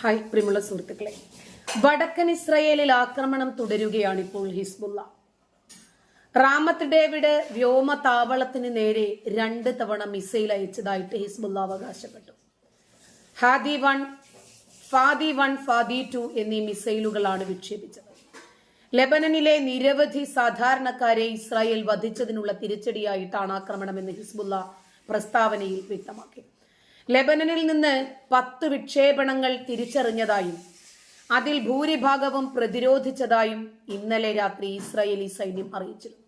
Hi പ്രിയമുള്ള സുഹൃത്തുക്കളെ. വടക്കൻ ഇസ്രയേലിൽ ആക്രമണം തുടരുകയാണ് ഇപ്പോൾ ഹിസ്ബുള്ള. റാമത്ത് ഡേവിഡ് വ്യോമ താവളത്തിന് നേരെ രണ്ട് തവണ മിസൈൽ അയച്ചതായിട്ട് ഹിസ്ബുള്ള അവകാശപ്പെട്ടു. Hadi one Fadi one Fadi two എന്നീ മിസൈലുകളാണ് വിക്ഷേപിച്ചത്. ലെബനനിലെ നിരവധി സാധാരണക്കാരെ ഇസ്രായേൽ വധിച്ചതിനുള്ള തിരിച്ചടിയായിട്ടാണ് ആക്രമണമെന്ന് ഹിസ്ബുള്ള പ്രസ്താവനയിൽ വ്യക്തമാക്കി ലെബനനിൽ നിന്ന് പത്ത് വിക്ഷേപണങ്ങൾ തിരിച്ചറിഞ്ഞതായും അതിൽ ഭൂരിഭാഗവും പ്രതിരോധിച്ചതായും ഇന്നലെ രാത്രി ഇസ്രായേലി സൈന്യം അറിയിച്ചിരുന്നു.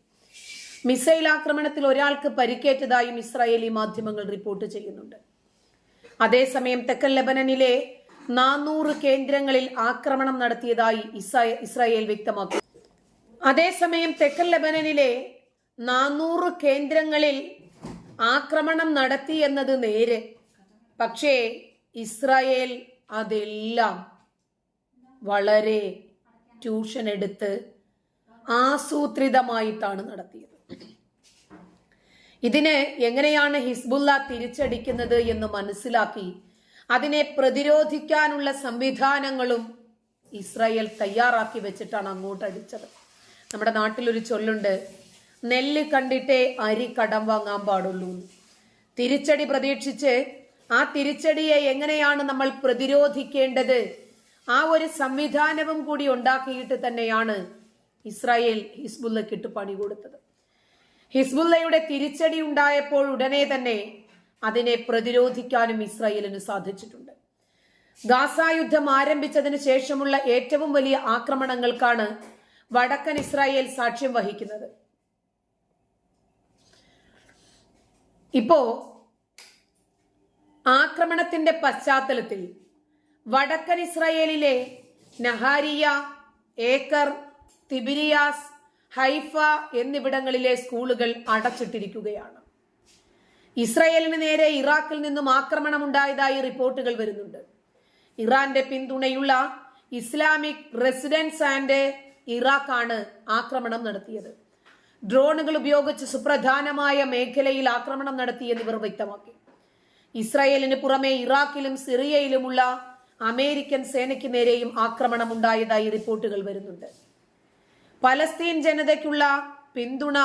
മിസൈൽ ആക്രമണത്തിൽ ഒരാൾക്ക് പരിക്കേറ്റതായും ഇസ്രായേലി മാധ്യമങ്ങൾ റിപ്പോർട്ട് ചെയ്യുന്നുണ്ട്. അതേസമയം തെക്കൻ ലെബനനിലെ നാനൂറ് കേന്ദ്രങ്ങളിൽ ആക്രമണം നടത്തിയതായി ഇസ്രായേൽ വ്യക്തമാക്കി. അതേസമയം തെക്കൻ ലെബനനിലെ നാനൂറ് കേന്ദ്രങ്ങളിൽ ആക്രമണം നടത്തി എന്നത് നേര് പക്ഷേ ഇസ്രായേൽ അതെല്ലാം വളരെ ട്യൂഷൻ എടുത്ത് ആസൂത്രിതമായിട്ടാണ് നടത്തിയത്. ഇതിന് എങ്ങനെയാണ് ഹിസ്ബുല്ല തിരിച്ചടിക്കുന്നത് എന്ന് മനസ്സിലാക്കി അതിനെ പ്രതിരോധിക്കാനുള്ള സംവിധാനങ്ങളും ഇസ്രായേൽ തയ്യാറാക്കി വെച്ചിട്ടാണ് അങ്ങോട്ട് അടിച്ചത്. നമ്മുടെ നാട്ടിലൊരു ചൊല്ലുണ്ട് നെല്ല് കണ്ടിട്ടേ അരി കടം വാങ്ങാൻ പാടുള്ളൂ തിരിച്ചടി പ്രതീക്ഷിച്ച് ആ തിരിച്ചടിയെ എങ്ങനെയാണ് നമ്മൾ പ്രതിരോധിക്കേണ്ടത്? ആ ഒരു സംവിധാനവും കൂടി ഉണ്ടാക്കിയിട്ട് തന്നെയാണ് ഇസ്രായേൽ ഹിസ്ബുല്ലക്കിട്ട് പണി കൊടുത്തത്. ഹിസ്ബുല്ലയുടെ തിരിച്ചടി ഉണ്ടായപ്പോൾ ഉടനെ തന്നെ അതിനെ പ്രതിരോധിക്കാനും ഇസ്രായേലിന് സാധിച്ചിട്ടുണ്ട്. ഗാസ യുദ്ധം ആരംഭിച്ചതിന് ശേഷമുള്ള ഏറ്റവും വലിയ ആക്രമണങ്ങൾക്കാണ് വടക്കൻ ഇസ്രായേൽ സാക്ഷ്യം വഹിക്കുന്നത്. ഇപ്പോ ആക്രമണത്തിന്റെ പശ്ചാത്തലത്തിൽ വടക്കൻ ഇസ്രയേലിലെ നഹാരിയ ഏക്കർ തിബിരിയാസ് ഹൈഫ എന്നിവിടങ്ങളിലെ സ്കൂളുകൾ അടച്ചിട്ടിരിക്കുകയാണ്. ഇസ്രയേലിന് നേരെ ഇറാഖിൽ നിന്നും ആക്രമണം ഉണ്ടായതായി റിപ്പോർട്ടുകൾ വരുന്നുണ്ട്. ഇറാന്റെ പിന്തുണയുള്ള ഇസ്ലാമിക് റെസിഡൻസ് ആൻഡ് ഇറാഖാണ് ആക്രമണം നടത്തിയത്. ഡ്രോണുകൾ ഉപയോഗിച്ച് സുപ്രധാനമായ മേഖലയിൽ ആക്രമണം നടത്തിയെന്ന് ഇവർ വ്യക്തമാക്കി. ഇസ്രായേലിന് പുറമെ ഇറാഖിലും സിറിയയിലുമുള്ള അമേരിക്കൻ സേനയ്ക്ക് നേരെയും ആക്രമണം ഉണ്ടായതായി റിപ്പോർട്ടുകൾ വരുന്നുണ്ട്. പലസ്തീൻ ജനതയ്ക്കുള്ള പിന്തുണ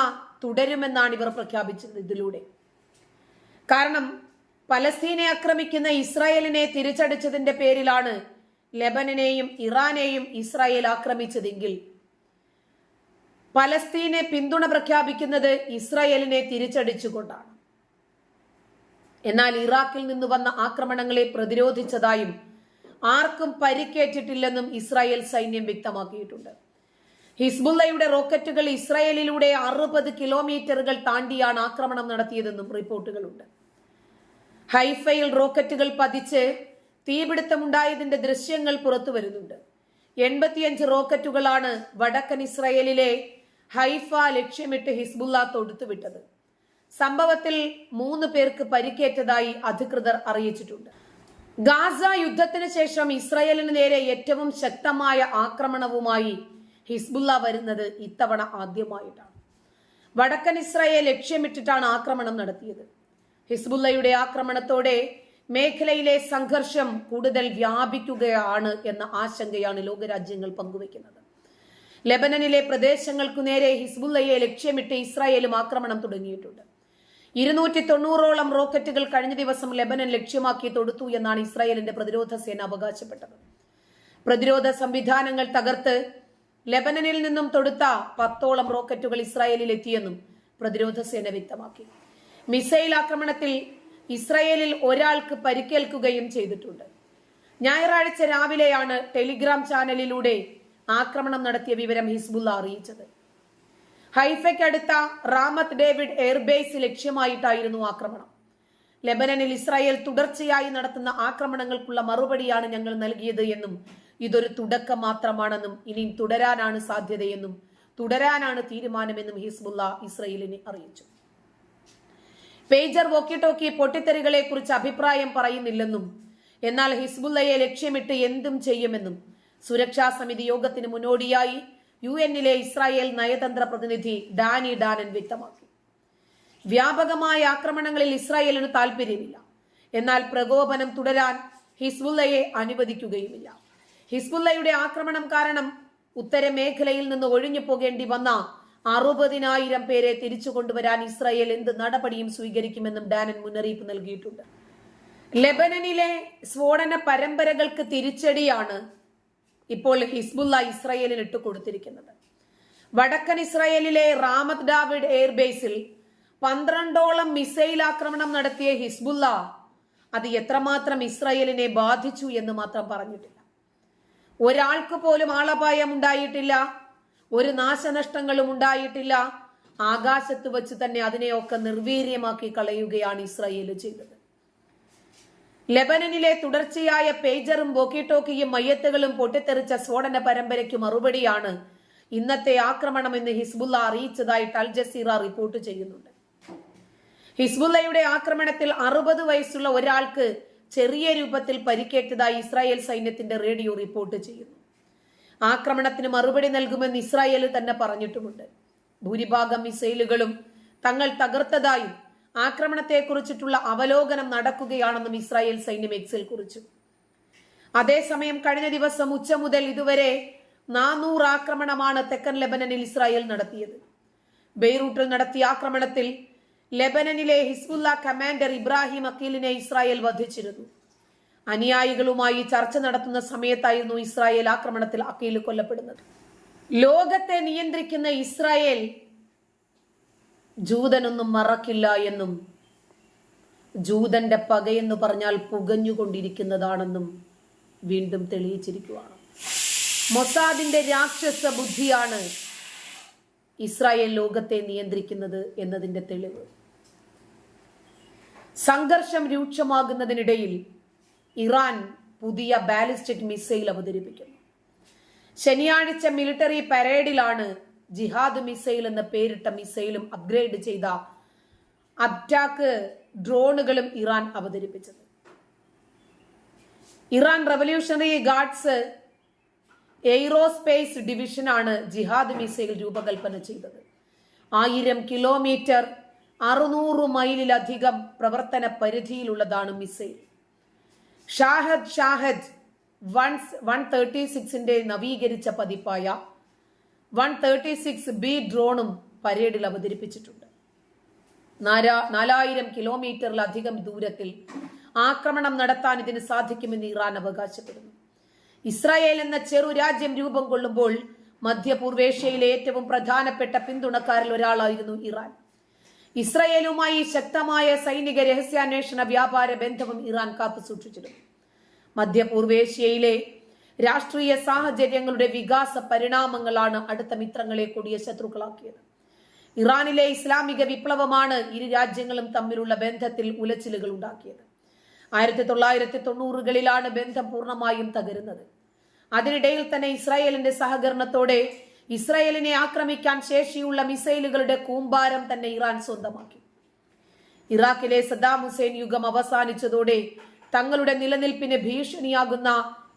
തുടരുമെന്നാണ് ഇവർ പ്രഖ്യാപിച്ചത് ഇതിലൂടെ. കാരണം പലസ്തീനെ ആക്രമിക്കുന്ന ഇസ്രായേലിനെ തിരിച്ചടിച്ചതിന്റെ പേരിലാണ് ലെബനനെയും ഇറാനെയും ഇസ്രായേൽ ആക്രമിച്ചതെങ്കിൽ പലസ്തീനെ പിന്തുണ പ്രഖ്യാപിക്കുന്നത് ഇസ്രായേലിനെ തിരിച്ചടിച്ചുകൊണ്ടാണ്. എന്നാൽ ഇറാഖിൽ നിന്ന് വന്ന ആക്രമണങ്ങളെ പ്രതിരോധിച്ചതായും ആർക്കും പരിക്കേറ്റിട്ടില്ലെന്നും ഇസ്രായേൽ സൈന്യം വ്യക്തമാക്കിയിട്ടുണ്ട്. ഹിസ്ബുല്ലയുടെ റോക്കറ്റുകൾ ഇസ്രായേലിലൂടെ അറുപത് കിലോമീറ്ററുകൾ താണ്ടിയാണ് ആക്രമണം നടത്തിയതെന്നും റിപ്പോർട്ടുകളുണ്ട്. ഹൈഫയിൽ റോക്കറ്റുകൾ പതിച്ച് തീപിടുത്തമുണ്ടായതിന്റെ ദൃശ്യങ്ങൾ പുറത്തു വരുന്നുണ്ട് എൺപത്തിയഞ്ച് റോക്കറ്റുകളാണ് വടക്കൻ ഇസ്രായേലിലെ ഹൈഫ ലക്ഷ്യമിട്ട് ഹിസ്ബുല്ല തൊടുത്തുവിട്ടത്. സംഭവത്തിൽ മൂന്ന് പേർക്ക് പരിക്കേറ്റതായി അധികൃതർ അറിയിച്ചിട്ടുണ്ട്. ഗാസ യുദ്ധത്തിന് ശേഷം ഇസ്രയേലിന് നേരെ ഏറ്റവും ശക്തമായ ആക്രമണവുമായി ഹിസ്ബുല്ല വരുന്നത് ഇത്തവണ ആദ്യമായിട്ടാണ്. വടക്കൻ ഇസ്രയേൽ ലക്ഷ്യമിട്ടിട്ടാണ് ആക്രമണം നടത്തിയത്. ഹിസ്ബുല്ലയുടെ ആക്രമണത്തോടെ മേഖലയിലെ സംഘർഷം കൂടുതൽ വ്യാപിക്കുകയാണ് എന്ന ആശങ്കയാണ് ലോകരാജ്യങ്ങൾ പങ്കുവയ്ക്കുന്നത്. ലെബനനിലെ പ്രദേശങ്ങൾക്കു നേരെ ഹിസ്ബുല്ലയെ ലക്ഷ്യമിട്ട് ഇസ്രായേലും ആക്രമണം തുടങ്ങിയിട്ടുണ്ട്. ഇരുന്നൂറ്റി തൊണ്ണൂറോളം റോക്കറ്റുകൾ കഴിഞ്ഞ ദിവസം ലെബനൻ ലക്ഷ്യമാക്കി തൊടുത്തു എന്നാണ് ഇസ്രായേലിന്റെ പ്രതിരോധ സേന അവകാശപ്പെട്ടത്. പ്രതിരോധ സംവിധാനങ്ങൾ തകർത്ത് ലെബനനിൽ നിന്നും തൊടുത്ത പത്തോളം റോക്കറ്റുകൾ ഇസ്രായേലിൽ എത്തിയെന്നും പ്രതിരോധ സേന വ്യക്തമാക്കി. മിസൈൽ ആക്രമണത്തിൽ ഇസ്രായേലിൽ ഒരാൾക്ക് പരിക്കേൽക്കുകയും ചെയ്തിട്ടുണ്ട്. ഞായറാഴ്ച രാവിലെയാണ് ടെലിഗ്രാം ചാനലിലൂടെ ആക്രമണം നടത്തിയ വിവരം ഹിസ്ബുള്ള അറിയിച്ചത്. ഹൈഫയ്ക്കടുത്ത റാമത്ത് ഡേവിഡ് എയർബേസ് ലക്ഷ്യമായിട്ടായിരുന്നു ആക്രമണം. ലെബനനിൽ ഇസ്രായേൽ തുടർച്ചയായി നടത്തുന്ന ആക്രമണങ്ങൾക്കുള്ള മറുപടിയാണ് ഞങ്ങൾ നൽകിയത് എന്നും ഇതൊരു തുടക്കം മാത്രമാണെന്നും ഇനിയും തുടരാനാണ് സാധ്യതയെന്നും തുടരാനാണ് തീരുമാനമെന്നും ഹിസ്ബുല്ല ഇസ്രയേലിനെ അറിയിച്ചു. പേജർ വോക്കി ടോക്കി പൊട്ടിത്തെറികളെ കുറിച്ച് അഭിപ്രായം പറയുന്നില്ലെന്നും എന്നാൽ ഹിസ്ബുല്ലയെ ലക്ഷ്യമിട്ട് എന്തും ചെയ്യുമെന്നും സുരക്ഷാ സമിതി യോഗത്തിന് മുന്നോടിയായി യു എന്നിലെ ഇസ്രായേൽ നയതന്ത്ര പ്രതിനിധി ഡാനി ഡാനൻ വ്യക്തമാക്കി. വ്യാപകമായ ആക്രമണങ്ങളിൽ ഇസ്രായേലിന് താൽപ്പര്യമില്ല എന്നാൽ പ്രകോപനം തുടരാൻ ഹിസ്ബുല്ലയെ അനുവദിക്കുകയുമില്ല. ഹിസ്ബുല്ലയുടെ ആക്രമണം കാരണം ഉത്തരമേഖലയിൽ നിന്ന് ഒഴിഞ്ഞു പോകേണ്ടി വന്ന അറുപതിനായിരം പേരെ തിരിച്ചു കൊണ്ടുവരാൻ ഇസ്രായേൽ എന്ത് നടപടിയും സ്വീകരിക്കുമെന്നും ഡാനൻ മുന്നറിയിപ്പ് നൽകിയിട്ടുണ്ട്. ലെബനനിലെ സ്ഫോടന പരമ്പരകൾക്ക് തിരിച്ചടിയാണ് ഇപ്പോൾ ഹിസ്ബുല്ല ഇസ്രയേലിന് ഇട്ട് കൊടുത്തിരിക്കുന്നത്. വടക്കൻ ഇസ്രയേലിലെ റാമത്ത് ഡാവിഡ് എയർബേസിൽ പന്ത്രണ്ടോളം മിസൈൽ ആക്രമണം നടത്തിയ ഹിസ്ബുല്ല അത് എത്രമാത്രം ഇസ്രയേലിനെ ബാധിച്ചു എന്ന് മാത്രം പറഞ്ഞിട്ടില്ല. ഒരാൾക്ക് പോലും ആളപായം ഉണ്ടായിട്ടില്ല ഒരു നാശനഷ്ടങ്ങളും ഉണ്ടായിട്ടില്ല. ആകാശത്ത് വെച്ച് തന്നെ അതിനെയൊക്കെ നിർവീര്യമാക്കി കളയുകയാണ് ഇസ്രയേൽ ചെയ്തത്. ലെബനനിലെ തുടർച്ചയായ പേജറും ബോക്കിടോക്കിയും മയ്യത്തുകളും പൊട്ടിത്തെറിച്ച സ്ഫോടന പരമ്പരയ്ക്ക് മറുപടിയാണ് ഇന്നത്തെ ആക്രമണമെന്ന് ഹിസ്ബുല്ല അറിയിച്ചതായിട്ട് അൽ ജസീറ റിപ്പോർട്ട് ചെയ്യുന്നുണ്ട്. ഹിസ്ബുല്ലയുടെ ആക്രമണത്തിൽ അറുപത് വയസ്സുള്ള ഒരാൾക്ക് ചെറിയ രൂപത്തിൽ പരിക്കേറ്റതായി ഇസ്രായേൽ സൈന്യത്തിന്റെ റേഡിയോ റിപ്പോർട്ട് ചെയ്യുന്നു. ആക്രമണത്തിന് മറുപടി നൽകുമെന്ന് ഇസ്രായേൽ തന്നെ പറഞ്ഞിട്ടുമുണ്ട്. ഭൂരിഭാഗം മിസൈലുകളും തങ്ങൾ തകർത്തതായും ആക്രമണത്തെക്കുറിച്ചിട്ടുള്ള അവലോകനം നടക്കുകയാണെന്നും ഇസ്രായേൽ സൈന്യം എക്സിൽ കുറിച്ചു. അതേസമയം കഴിഞ്ഞ ദിവസം ഉച്ച മുതൽ ഇതുവരെ നാനൂറ് ആക്രമണമാണ് തെക്കൻ ലെബനനിൽ ഇസ്രായേൽ നടത്തിയത്. ബെയ്റൂട്ടിൽ നടത്തിയ ആക്രമണത്തിൽ ലെബനനിലെ ഹിസ്ബുല്ല കമാൻഡർ ഇബ്രാഹിം അക്കീലിനെ ഇസ്രായേൽ വധിച്ചിരുന്നു. അനുയായികളുമായി ചർച്ച നടത്തുന്ന സമയത്തായിരുന്നു ഇസ്രായേൽ ആക്രമണത്തിൽ അക്കീൽ കൊല്ലപ്പെടുന്നത്. ലോകത്തെ നിയന്ത്രിക്കുന്ന ഇസ്രായേൽ ജൂതനൊന്നും മറക്കില്ല എന്നും ജൂതന്റെ പകയെന്ന് പറഞ്ഞാൽ പുകഞ്ഞുകൊണ്ടിരിക്കുന്നതാണെന്നും വീണ്ടും തെളിയിച്ചിരിക്കുകയാണ് മൊസാദിന്റെ രാക്ഷസ ബുദ്ധിയാണ് ഇസ്രായേൽ ലോകത്തെ നിയന്ത്രിക്കുന്നത് എന്നതിന്റെ തെളിവ്. സംഘർഷം രൂക്ഷമാകുന്നതിനിടയിൽ ഇറാൻ പുതിയ ബാലിസ്റ്റിക് മിസൈൽ അവതരിപ്പിക്കുന്നു. ശനിയാഴ്ച മിലിറ്ററി പരേഡിലാണ് ജിഹാദ് മിസൈൽ എന്ന പേരിട്ട മിസൈലും അപ്ഗ്രേഡ് ചെയ്ത അറ്റാക്ക് ഡ്രോണുകളും ഇറാൻ അവതരിപ്പിച്ചത്. ഇറാൻ റവല്യൂഷണറി ഗാർഡ്സ് എയ്റോസ്പേസ് ഡിവിഷനാണ് ജിഹാദ് മിസൈൽ രൂപകൽപ്പന ചെയ്തത്. ആയിരം കിലോമീറ്റർ അറുന്നൂറ് മൈലിലധികം പ്രവർത്തന പരിധിയിലുള്ളതാണ് missile. Shahed Shahed one one thirty സിക്സിന്റെ നവീകരിച്ച പതിപ്പായ വൺ തേർട്ടി സിക്സ് ബി ഡ്രോണും പരേഡിൽ അവതരിപ്പിച്ചിട്ടുണ്ട്. നാലായിരം കിലോമീറ്ററിലധികം ദൂരത്തിൽ ആക്രമണം നടത്താൻ ഇതിന് സാധിക്കുമെന്ന് ഇറാൻ അവകാശപ്പെടുന്നു. ഇസ്രായേൽ എന്ന ചെറു രാജ്യം രൂപം കൊള്ളുമ്പോൾ മധ്യപൂർവേഷ്യയിലെ ഏറ്റവും പ്രധാനപ്പെട്ട പിന്തുണക്കാരിൽ ഒരാളായിരുന്നു ഇറാൻ. ഇസ്രായേലുമായി ശക്തമായ സൈനിക രഹസ്യാന്വേഷണ വ്യാപാര ബന്ധവും ഇറാൻ കാത്തു സൂക്ഷിച്ചിരുന്നു മധ്യപൂർവേഷ്യയിലെ രാഷ്ട്രീയ സാഹചര്യങ്ങളുടെ വികാസ പരിണാമങ്ങളാണ് അടുത്ത മിത്രങ്ങളെ കൂടിയ ശത്രുക്കളാക്കിയത്. ഇറാനിലെ ഇസ്ലാമിക വിപ്ലവമാണ് ഇരു രാജ്യങ്ങളും തമ്മിലുള്ള ബന്ധത്തിൽ ഉലച്ചിലുകൾ ഉണ്ടാക്കിയത്. ആയിരത്തി തൊള്ളായിരത്തി തൊണ്ണൂറുകളിലാണ് ബന്ധം പൂർണമായും തകരുന്നത്. അതിനിടയിൽ തന്നെ ഇസ്രായേലിന്റെ സഹകരണത്തോടെ ഇസ്രായേലിനെ ആക്രമിക്കാൻ ശേഷിയുള്ള മിസൈലുകളുടെ കൂമ്പാരം തന്നെ ഇറാൻ സ്വന്തമാക്കി. ഇറാഖിലെ സദ്ദാം ഹുസൈൻ യുഗം അവസാനിച്ചതോടെ തങ്ങളുടെ നിലനിൽപ്പിന് ഭീഷണിയാകുന്ന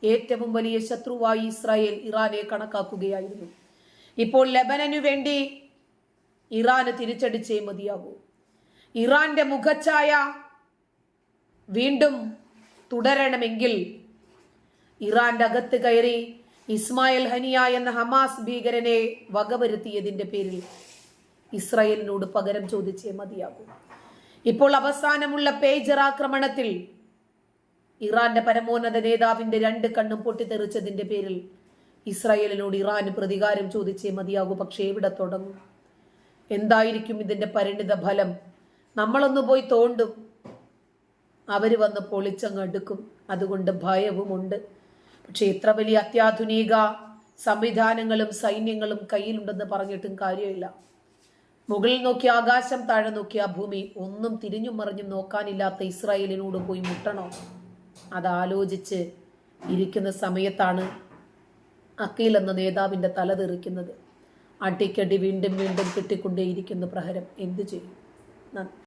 ഏറ്റവും വലിയ ശത്രുവായി ഇസ്രായേൽ ഇറാനെ കണക്കാക്കുകയായിരുന്നു. ഇപ്പോൾ ലബനനു വേണ്ടി ഇറാന് തിരിച്ചടിച്ചേ മതിയാകൂ. ഇറാന്റെ മുഖച്ഛായ വീണ്ടും തുടരണമെങ്കിൽ ഇറാന്റെ അകത്ത് കയറി ഇസ്മായിൽ ഹനിയ എന്ന ഹമാസ് ഭീകരനെ വകവരുത്തിയതിന്റെ പേരിൽ ഇസ്രായേലിനോട് പകരം ചോദിച്ചേ മതിയാകൂ. ഇപ്പോൾ അവസാനമുള്ള പേജർ ആക്രമണത്തിൽ ഇറാന്റെ പരമോന്നത നേതാവിന്റെ രണ്ട് കണ്ണും പൊട്ടിത്തെറിച്ചതിന്റെ പേരിൽ ഇസ്രായേലിനോട് ഇറാന് പ്രതികാരം ചോദിച്ചേ മതിയാകൂ പക്ഷേ എവിടെ തുടങ്ങും? എന്തായിരിക്കും ഇതിന്റെ പരിണിത ഫലം? നമ്മളൊന്ന് പോയി തോണ്ടും അവർ വന്ന് പൊളിച്ചങ്ങടുക്കും അതുകൊണ്ട് ഭയവുമുണ്ട്. പക്ഷെ ഇത്ര വലിയ അത്യാധുനിക സംവിധാനങ്ങളും സൈന്യങ്ങളും കയ്യിലുണ്ടെന്ന് പറഞ്ഞിട്ടും കാര്യമില്ല. മുകളിൽ നോക്കി ആകാശം താഴെ നോക്കിയ ഭൂമി ഒന്നും തിരിഞ്ഞും മറിഞ്ഞും നോക്കാനില്ലാത്ത ഇസ്രായേലിനോട് പോയി മുട്ടണോ? അതാലോചിച്ച് ഇരിക്കുന്ന സമയത്താണ് അക്കീൽ എന്ന നേതാവിന്റെ തല തെറിക്കുന്നത്. അടിക്കടി വീണ്ടും വീണ്ടും കിട്ടിക്കൊണ്ടേയിരിക്കുന്ന പ്രഹരം. എന്തു ചെയ്യും? നന്ദി.